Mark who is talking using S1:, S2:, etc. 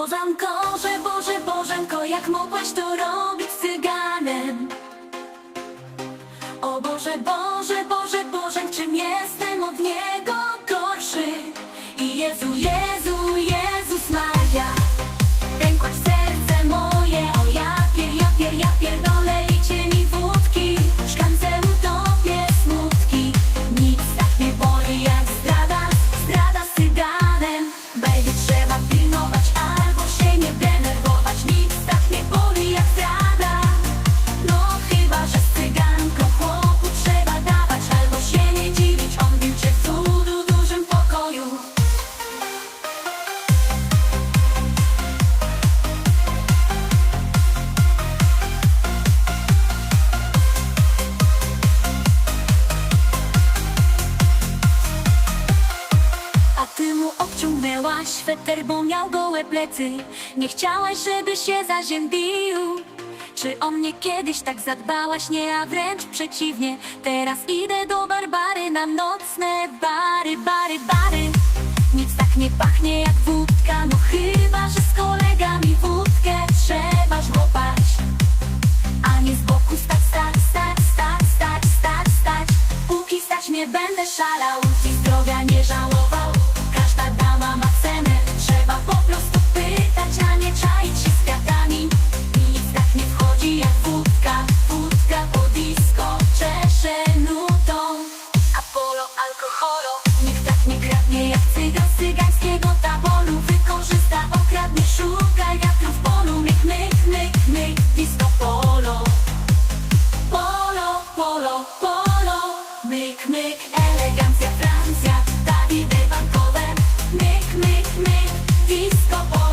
S1: Bożanko, że Boże, Bożenko, jak mogłaś to robić z cyganem? O Boże, Boże, Boże, Boże, czym jestem od niego gorszy? I Jezu, Jezu, Jezus Maria, pękłaś serce moje, o ja pier, ja pier, ja pierdolę, a szweter, bo miał gołe plecy. Nie chciałaś, żeby się zaziębił. Czy o mnie kiedyś tak zadbałaś? Nie, a wręcz przeciwnie. Teraz idę do Barbary na nocne bary, bary, bary. Nic tak nie pachnie jak wódka. No chyba, że z kolegami wódkę trzeba żłopać A nie z boku stać, stać, stać, stać, stać, stać, Póki stać nie będę szalał. I zdrowia nie żałować. choro. Nikt tak nie kradnie jak cygan z cygańskiego taboru Wykorzysta, okradnie, szuka wiatru w polu. Myk, myk, myk, myk, disco polo. Polo, polo, polo. Myk, myk, elegancja, Francja. Dawid bankowe Myk, myk, myk, disco polo.